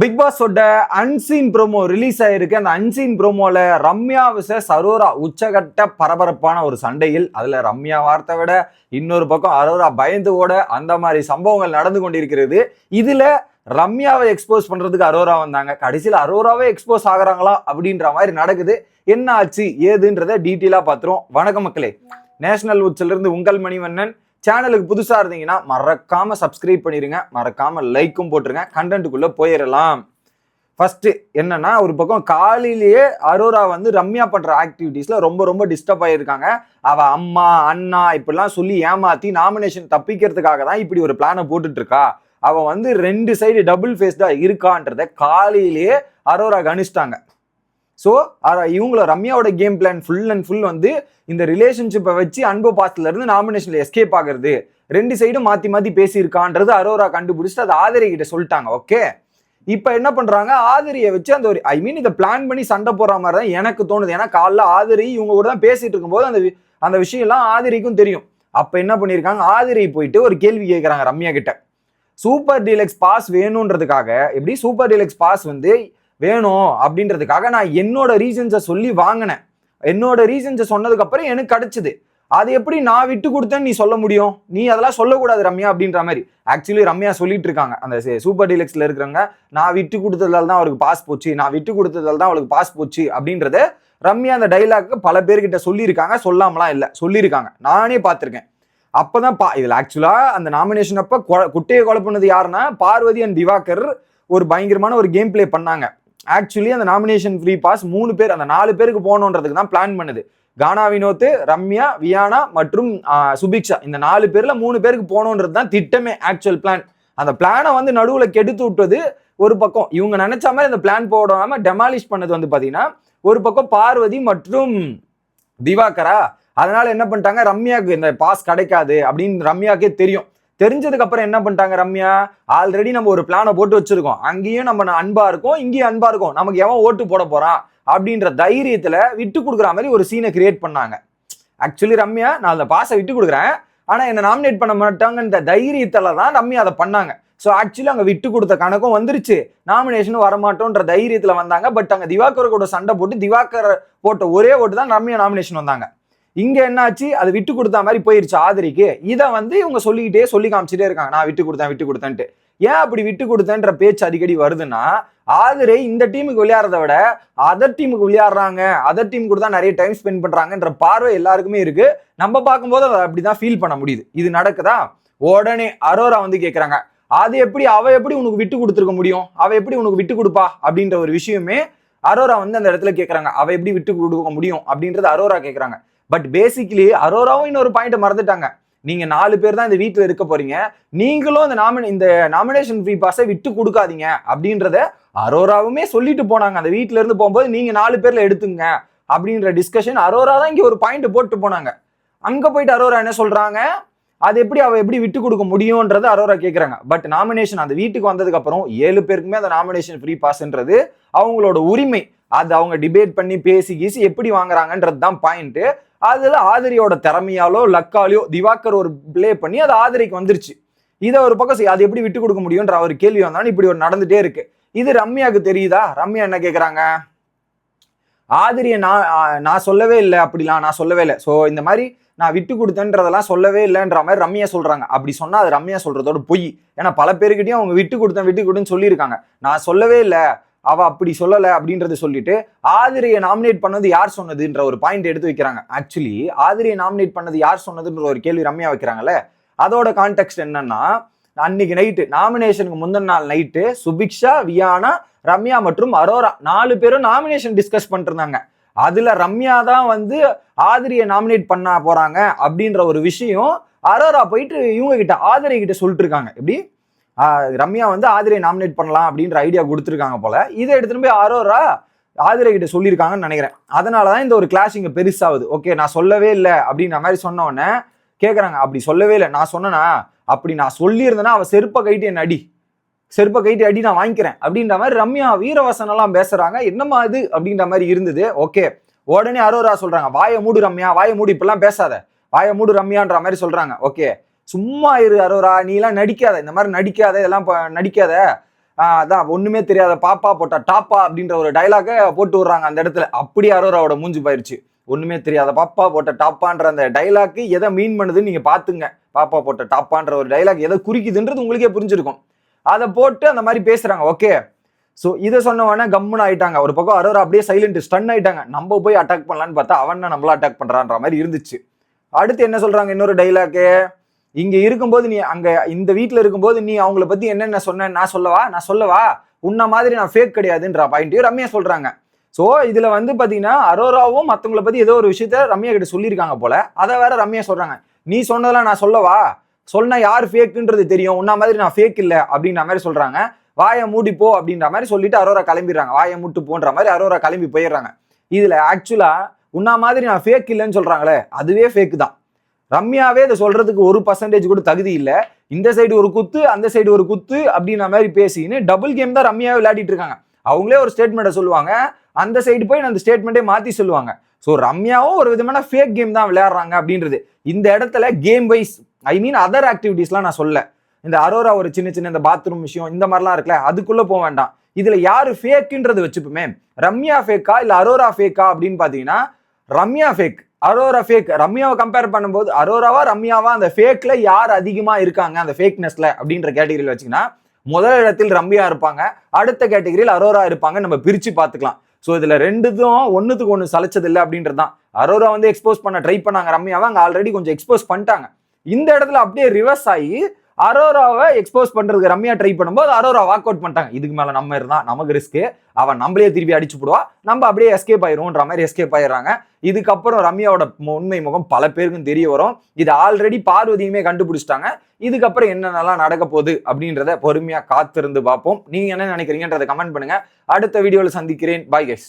Big பாஸோட unseen promo release ஆயிருக்கு. அந்த அன்சீன் ப்ரோமோல ரம்யா விச அரோரா உச்சகட்ட பரபரப்பான ஒரு சண்டையில் அதுல ரம்யா வார்த்தை விட இன்னொரு பக்கம் அரோரா பயந்து ஓட அந்த மாதிரி சம்பவங்கள் நடந்து கொண்டிருக்கிறது. இதுல ரம்யாவை எக்ஸ்போஸ் பண்றதுக்கு அரோரா வந்தாங்க. கடைசியில் அரோராவே எக்ஸ்போஸ் ஆகுறாங்களா அப்படின்ற மாதிரி நடக்குது. என்ன ஆச்சு ஏதுன்றத டீட்டெயிலா பார்த்துரும் வணக்கம் மக்களே. நேஷனல் உச்சிலிருந்து இருந்து உங்கள் மணிவண்ணன். சேனலுக்கு புதுசாக இருந்தீங்கன்னா மறக்காமல் சப்ஸ்கிரைப் பண்ணிடுங்க மறக்காமல் லைக்கும் போட்டுருங்க. கண்டென்ட்டுக்குள்ளே போயிடலாம் ஃபஸ்ட்டு என்னன்னா ஒரு பக்கம் காலையிலேயே அரோரா வந்து ரம்யா பண்ணுற ஆக்டிவிட்டீஸில் ரொம்ப ரொம்ப டிஸ்டர்ப் ஆகியிருக்காங்க அவள் அம்மா அண்ணா இப்படிலாம் சொல்லி ஏமாற்றி நாமினேஷன் தப்பிக்கிறதுக்காக தான் இப்படி ஒரு பிளானை போட்டுட்ருக்கா. அவள் வந்து ரெண்டு சைடு டபுள் ஃபேஸ்டாக இருக்கான்றத காலையிலேயே அரோரா கணிச்சிட்டாங்க. ஸோ இவங்கள ரம்யாவோட game plan full and full வந்து இந்த ரிலேஷன்ஷிப்பை வச்சு அன்பு பாஸ்ல இருந்து நாமினேஷன்ல எஸ்கேப் ஆகுறது. ரெண்டு சைடும் மாத்தி மாத்தி பேசியிருக்கான்றது அரோரா கண்டுபிடிச்சிட்டு அது ஆதரி கிட்ட சொல்லிட்டாங்க ஓகே இப்போ என்ன பண்றாங்க? ஆதிரியை வச்சு அந்த ஒரு ஐ மீன் இதை பிளான் பண்ணி சண்டை போடுற மாதிரி தான் எனக்கு தோணுது. ஏன்னா காலைல ஆதிரி இவங்க கூட தான் பேசிட்டு இருக்கும்போது அந்த வி- அந்த விஷயம்லாம் ஆதிரிக்கும் தெரியும். அப்போ என்ன பண்ணியிருக்காங்க? ஆதிரி போயிட்டு ஒரு கேள்வி கேட்குறாங்க ரம்யா கிட்ட. சூப்பர் டீலக்ஸ் பாஸ் வேணுன்றதுக்காக எப்படி? சூப்பர் டீலக்ஸ் பாஸ் வந்து வேணும் அப்படின்றதுக்காக நான் என்னோட ரீசன்ஸை சொல்லி வாங்கினேன். என்னோட ரீசன்ஸை சொன்னதுக்கப்புறம் எனக்கு கிடச்சிது. அது எப்படி நான் விட்டு கொடுத்தேன்னு நீ சொல்ல முடியும்? நீ அதெல்லாம் சொல்லக்கூடாது ரம்யா அப்படின்ற மாதிரி. ஆக்சுவலி ரம்யா சொல்லிட்டு இருக்காங்க. அந்த சூப்பர் டீலக்ஸில் இருக்கிறவங்க நான் விட்டு கொடுத்ததால் தான் அவருக்கு பாஸ் போச்சு. நான் விட்டு கொடுத்ததால் தான் அவளுக்கு பாஸ் போச்சு அப்படின்றத ரம்யா அந்த டைலாக்கு பல பேர்கிட்ட சொல்லியிருக்காங்க. சொல்லாமலாம் இல்லை. சொல்லியிருக்காங்க. நானே பார்த்துருக்கேன். அப்போ தான் பா இதில் ஆக்சுவலாக அந்த நாமினேஷன் அப்போ குட்டையை கொலை பண்ணது யாருன்னா பார்வதி அண்ட் திவாகர் ஒரு பயங்கரமான ஒரு கேம் ப்ளே பண்ணாங்க. ஆக்சுவலி அந்த நாமினேஷன் ஃப்ரீ பாஸ் மூணு பேர் அந்த நாலு பேருக்கு போகணுன்றதுக்கு தான் பிளான் பண்ணுது. கானா வினோத் ரம்யா வியானா மற்றும் சுபிக்ஷா இந்த நாலு பேரில் மூணு பேருக்கு போகணுன்றது தான் திட்டமே ஆக்சுவல் பிளான் அந்த பிளானை வந்து நடுவில் கெடுத்து விட்டது ஒரு பக்கம். இவங்க நினைச்ச மாதிரி அந்த பிளான் போடாமல் டெமாலிஷ் பண்ணது வந்து பார்த்தீங்கன்னா ஒரு பக்கம் பார்வதி மற்றும் திவாகரா. அதனால என்ன பண்ணிட்டாங்க? ரம்யாவுக்கு இந்த பாஸ் கிடைக்காது அப்படின்னு ரம்யாக்கே தெரியும். தெரிஞ்சதுக்கு அப்புறம் என்ன பண்ணிட்டாங்க ரம்யா? ஆல்ரெடி நம்ம ஒரு பிளானை போட்டு வச்சிருக்கோம். அங்கேயும் நம்ம அன்பா இருக்கோம் இங்கேயும் அன்பா இருக்கும். நமக்கு எவன் ஓட்டு போட போறான் அப்படின்ற தைரியத்துல விட்டு கொடுக்குற மாதிரி ஒரு சீனை கிரியேட் பண்ணாங்க. ஆக்சுவலி ரம்யா நான் அந்த பாஸை விட்டு கொடுக்குறேன். ஆனா என்ன நாமினேட் பண்ண மாட்டாங்கன்ற தைரியத்துல தான் ரம்யா அதை பண்ணாங்க. ஸோ ஆக்சுவலி அங்கே விட்டு கொடுத்த கணக்கும் வந்துருச்சு. நாமினேஷன் வரமாட்டோன்ற தைரியத்தில் வந்தாங்க. பட் அங்கே திவாகர் கூட சண்டை போட்டு திவாகர் போட்ட ஒரே ஓட்டு தான் ரம்யா நாமினேஷன் வந்தாங்க. இங்க என்னாச்சு? அது விட்டு கொடுத்த மாதிரி போயிருச்சு ஆதிரிக்கு. இதை வந்து இவங்க சொல்லிக்கிட்டே சொல்லி காமிச்சிட்டே இருக்காங்க. நான் விட்டு கொடுத்தேன் விட்டு கொடுத்தேன்ட்டு. ஏன் அப்படி விட்டு கொடுத்தேன்ற பேச்சு அடிக்கடி வருதுன்னா ஆதிரை இந்த டீமுக்கு விளையாடுறத விட அதர் டீமுக்கு விளையாடுறாங்க. அதர் டீம் கூட தான் நிறைய டைம் ஸ்பெண்ட் பண்றாங்கன்ற பார்வை எல்லாருக்குமே இருக்கு. நம்ம பார்க்கும்போது அதை அப்படிதான் ஃபீல் பண்ண முடியுது. இது நடக்குதா? உடனே அரோரா வந்து கேட்குறாங்க அது எப்படி? அவ எப்படி உனக்கு விட்டு கொடுத்துருக்க முடியும்? அவ எப்படி உனக்கு விட்டு கொடுப்பா? அப்படின்ற ஒரு விஷயமே அரோரா வந்து அந்த இடத்துல கேட்குறாங்க அவ எப்படி விட்டு கொடுக்க முடியும்? அப்படின்றது அரோரா கேட்குறாங்க பட் பேசிக்கலி அரோராவும் இன்னொரு பாயிண்ட் மறந்துட்டாங்க. நீங்க நாலு பேர் தான் இந்த வீட்டில் இருக்க போறீங்க. நீங்களும் இந்த நாமினே இந்த நாமினேஷன் ஃப்ரீ பாஸை விட்டு கொடுக்காதீங்க அப்படின்றத அரோராவுமே சொல்லிட்டு போனாங்க. அந்த வீட்டில இருந்து போகும்போது நீங்க நாலு பேர்ல எடுத்துங்க அப்படின்ற டிஸ்கஷன் அரோரா தான் இங்கே ஒரு பாயிண்ட் போட்டு போனாங்க. அங்க போயிட்டு அரோரா என்ன சொல்றாங்க? அது எப்படி அவ எப்படி விட்டு கொடுக்க முடியும்ன்றது அரோரா கேட்குறாங்க பட் நாமினேஷன் அந்த வீட்டுக்கு வந்ததுக்கு அப்புறம் ஏழு பேருக்குமே அந்த நாமினேஷன் ஃப்ரீ பாஸ்ன்றது அவங்களோட உரிமை. அது அவங்க டிபேட் பண்ணி பேசி கீசி எப்படி வாங்குறாங்கன்றது தான் பாயிண்ட்டு அதில் ஆதிரியோட திறமையாலோ லக்காலையோ திவாகர் ஒரு ப்ளே பண்ணி அது ஆதிரிக்கு வந்துருச்சு. இதை ஒரு பக்கம் அது எப்படி விட்டு கொடுக்க முடியும்ன்ற ஒரு கேள்வி வந்தாலும் இப்படி ஒரு நடந்துட்டே இருக்கு. இது ரம்யாவுக்கு தெரியுதா? ரம்யா என்ன கேட்குறாங்க ஆதிரியை நான் நான் சொல்லவே இல்லை அப்படிலாம் நான் சொல்லவே இல்லை. ஸோ இந்த மாதிரி நான் விட்டு கொடுத்தேன்றதெல்லாம் சொல்லவே இல்லைன்ற மாதிரி ரம்யா சொல்கிறாங்க அப்படி சொன்னால் அது ரம்யா சொல்கிறதோட பொய். ஏன்னா பல பேருக்கிட்டையும் அவங்க விட்டு கொடுத்தேன் விட்டு கொடுன்னு சொல்லியிருக்காங்க. நான் சொல்லவே இல்லை. அவ அப்படி சொல்லலை அப்படின்றத சொல்லிட்டு ஆதிரியை நாமினேட் பண்ணது யார் சொன்னதுன்ற ஒரு பாயிண்ட் எடுத்து வைக்கிறாங்க. ஆக்சுவலி ஆதிரியை நாமினேட் பண்ணது யார் சொன்னதுன்ற ஒரு கேள்வி ரம்யா வைக்கிறாங்கல்ல. அதோட கான்டெக்ட் என்னன்னா அன்னைக்கு நைட்டு நாமினேஷனுக்கு முந்தின நாள் நைட்டு சுபிக்ஷா வியானா ரம்யா மற்றும் அரோரா நாலு பேரும் நாமினேஷன் டிஸ்கஸ் பண்ணிருந்தாங்க. அதுல ரம்யா தான் வந்து ஆதிரியை நாமினேட் பண்ண போறாங்க அப்படின்ற ஒரு விஷயம் அரோரா போயிட்டு இவங்க கிட்ட ஆதிரை கிட்ட சொல்லிட்டு இருக்காங்க. எப்படி? ரம்யா வந்து ஆதிரை நாமினேட் பண்ணலாம் அப்படின்ற ஐடியா கொடுத்துருக்காங்க போல. இதை எடுத்துட்டு போய் அரோரா ஆதிரை கிட்ட சொல்லியிருக்காங்கன்னு நினைக்கிறேன். அதனால தான் இந்த ஒரு கிளாஷ் இங்கே பெருசாகுது. ஓகே நான் சொல்லவே இல்லை அப்படின்ற மாதிரி சொன்னோடனே கேட்குறாங்க அப்படி சொல்லவே இல்லை. நான் சொன்னனா? அப்படி நான் சொல்லியிருந்தேன்னா அவள் செருப்பை கைட்டு என் அடி. செருப்பை கைட்டு அடி நான் வாங்கிக்கிறேன். அப்படின்ற மாதிரி ரம்யா வீரவசனெல்லாம் பேசுகிறாங்க பேசுறாங்க. என்னம்மா இது? அப்படின்ற மாதிரி இருந்தது. ஓகே உடனே அரோரா சொல்றாங்க வாயை மூடு ரம்யா வாயை மூடு இப்பெல்லாம் பேசாத. வாயை மூடு ரம்யான்ற மாதிரி சொல்றாங்க. ஓகே சும்மா இரு அரோரா நீ எல்லாம் நடிக்காத இந்த மாதிரி நடிக்காத இதெல்லாம் நடிக்காத. அதான் ஒண்ணுமே தெரியாத பாப்பா போட்டா டாப்பா அப்படின்ற ஒரு டைலாக போட்டு விடுறாங்க அந்த இடத்துல. அப்படி அரோராவோட மூஞ்சி போயிருச்சு. ஒண்ணுமே தெரியாத பாப்பா போட்ட டாப்பான்ற அந்த டைலாக்கு எதை மீன் பண்ணுதுன்னு நீங்க பாத்துங்க. பாப்பா போட்ட டாப்பான்ற ஒரு டைலாக் எதை குறிக்குதுன்றது உங்களுக்கே புரிஞ்சிருக்கும். அதை போட்டு அந்த மாதிரி பேசுறாங்க ஓகே ஸோ இதை சொன்னவனே கம்முன்னு ஆயிட்டாங்க. ஒரு பக்கம் அரோரா அப்படியே சைலண்ட் ஸ்டன் ஆயிட்டாங்க. நம்ம போய் அட்டாக் பண்ணலான்னு பார்த்தா அவன் தான் நம்மள அட்டாக் பண்றான்ற மாதிரி இருந்துச்சு. அடுத்து என்ன சொல்றாங்க இன்னொரு டைலாக்கு இங்க இருக்கும்போது நீ அங்க இந்த வீட்டுல இருக்கும்போது நீ அவங்கள பத்தி என்னென்ன சொன்ன நான் சொல்லவா? நான் சொல்லவா? உன்ன மாதிரி நான் ஃபேக் கிடையாதுன்ற பாயிண்ட்டையும் ரம்யா சொல்றாங்க. ஸோ இதுல வந்து பாத்தீங்கன்னா அரோராவும் மத்தவங்களை பத்தி ஏதோ ஒரு விஷயத்த ரம்யா கிட்ட சொல்லியிருக்காங்க போல. அதை வேற ரம்யா சொல்றாங்க. நீ சொன்னதெல்லாம் நான் சொல்லவா? சொன்னா யார் ஃபேக்குன்றது தெரியும். உன்ன மாதிரி நான் ஃபேக் இல்லை அப்படின்ற மாதிரி சொல்றாங்க. வாயை மூடி போ அப்படின்ற மாதிரி சொல்லிட்டு அரோரா கிளம்பிடுறாங்க. வாயை மூட்டு போன்ற மாதிரி அரோரா கிளம்பி போயிடுறாங்க. இதுல ஆக்சுவலா உன்ன மாதிரி நான் ஃபேக் இல்லைன்னு சொல்றாங்களே அதுவே ஃபேக் தான். ரம்யாவே இதை சொல்றதுக்கு ஒரு பர்சன்டேஜ் கூட தகுதி இல்லை. இந்த சைடு ஒரு குத்து அந்த சைடு ஒரு குத்து அப்படின்ற மாதிரி பேசின்னு டபுள் கேம் தான் ரம்யாவே விளையாடிட்டு இருக்காங்க. அவங்களே ஒரு ஸ்டேட்மெண்ட்டை சொல்லுவாங்க. அந்த சைடு போய் அந்த ஸ்டேட்மெண்ட்டே மாத்தி சொல்லுவாங்க. ஸோ ரம்யாவும் ஒரு விதமான ஃபேக் கேம் தான் விளையாடுறாங்க அப்படின்றது. இந்த இடத்துல game wise I mean other ஆக்டிவிட்டீஸ்லாம் நான் சொல்ல இந்த அரோரா ஒரு சின்ன சின்ன இந்த பாத்ரூம் விஷயம் இந்த மாதிரிலாம் இருக்குல்ல அதுக்குள்ள போக வேண்டாம். இதுல யாரு ஃபேக்குன்றது வச்சுப்போமே. ரம்யா ஃபேக்கா இல்ல அரோரா ஃபேக்கா அப்படின்னு பாத்தீங்கன்னா ரம்யா ஃபேக் அரோரா ஃபேக் ரம்யாவை கம்பேர் பண்ணும்போது அரோராவா ரம்யாவா அந்த ஃபேக்ல யார் அதிகமா இருக்காங்க அந்த ஃபேக்னஸ்ல அப்படின்ற கேட்டகரியில் வச்சுங்கன்னா முதல் இடத்தில் ரம்யா இருப்பாங்க அடுத்த கேட்டகரியில் அரோரா இருப்பாங்க நம்ம பிரிச்சு பார்த்துக்கலாம். ஸோ இதுல ரெண்டுதும் ஒன்றுத்துக்கு ஒன்று சலைச்சது இல்லை அப்படின்றது தான் அரோரா வந்து எக்ஸ்போஸ் பண்ண ட்ரை பண்ணாங்க ரம்யாவை அங்கே ஆல்ரெடி கொஞ்சம் எக்ஸ்போஸ் பண்ணிட்டாங்க. இந்த இடத்துல அப்படியே ரிவர்ஸ் ஆகி அரோராவை எக்ஸ்போஸ் பண்றதுக்கு ரம்யா ட்ரை பண்ணும்போது அரோரா வாக் அவுட் பண்ணிட்டாங்க. இதுக்கு மேல நம்ம இருந்தா நமக்கு ரிஸ்க் அவன் நம்மளே திருப்பி அடிச்சு போடுவா. நம்ம அப்படியே எஸ்கேப் ஆயிரும்ன்ற மாதிரி எஸ்கேப் ஆயிடுறாங்க. இதுக்கப்புறம் ரம்யாவோட உண்மை முகம் பல பேருக்கும் தெரிய வரும். இது ஆல்ரெடி பார்வதியுமே கண்டுபிடிச்சிட்டாங்க. இதுக்கப்புறம் என்னென்னலாம் நடக்க போகுது அப்படின்றத பொறுமையா காத்திருந்து பார்ப்போம். நீங்க என்ன நினைக்கிறீங்கன்றத கமெண்ட் பண்ணுங்க. அடுத்த வீடியோவில் சந்திக்கிறேன். Bye guys